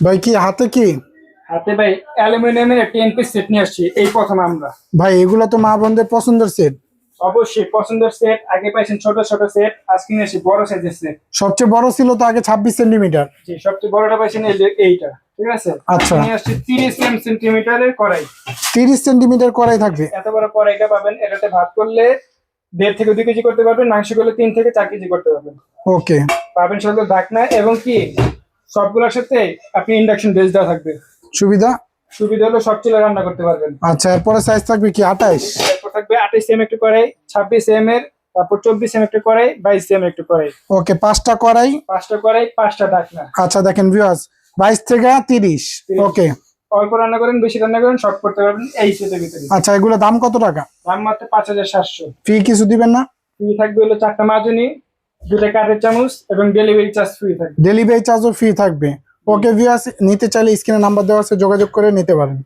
ভাই কি হাতে কি? হাতে ভাই অ্যালুমিনিয়ামের টেন পিস সেট নিয়ে আসছি এই প্রথম আমরা। ভাই এগুলো তো মা বোনদের পছন্দের সেট। অবশ্যই পছন্দের সেট আগে পাইছেন ছোট ছোট সেট আজকে নিয়ে বড় সাইজের সেট। সবচেয়ে বড় ছিল তো আগে ছাব্বিশ সেন্টিমিটার। জি সবচেয়ে বড়টা পাইছেন এই এইটা ঠিক আছে? আচ্ছা। নিয়ে আসছি তিরিশ সেন্টিমিটারের কড়াই। তিরিশ সেন্টিমিটার করাই থাকবে। এত বড় কড়াইটা পাবেন এটাতে ভাত করলে দেড় থেকে দুই কেজি করতে পারবেন মাংস করলে তিন থেকে চার কেজি করতে পারবেন। ওকে। পাবেন সাথে ঢাকনা এবং কি? সবগুলোর সাথে আপনি ইন্ডাকশন বেস দেওয়া থাকবে। সুবিধা? সুবিধা হলো সব চুলে রান্না করতে পারবেন। আচ্ছা এরপরে সাইজ থাকবে কি তারপর থাকবে আঠাইশ এম একটু কড়াই ছাব্বিশ এম এর তারপর চব্বিশ এম একটু কড়াই বাইশ এম একটু কড়াই। ওকে পাঁচটা করাই পাঁচটা কড়াই পাঁচটা ঢাকনা। আচ্ছা দেখেন ভিউয়ার্স থেকে তিরিশ। ওকে। অল্প রান্না করেন বেশি রান্না করেন সব করতে পারবেন এই সেটের ভিতরে। আচ্ছা এগুলো দাম কত টাকা? দাম মাত্র পাঁচ হাজার সাতশো। ফি কিছু দিবেন না? ফ্রি থাকবে হলো চারটা মাজনি দুটা কাঠের চামচ এবং ডেলিভারি চার্জ ফ্রি থাকবে। ডেলিভারি চার্জও ফ্রি থাকবে। ওকে ভিউয়ার্স নিতে চাইলে স্ক্রিনে নাম্বার দেওয়া আছে যোগাযোগ করে নিতে পারেন।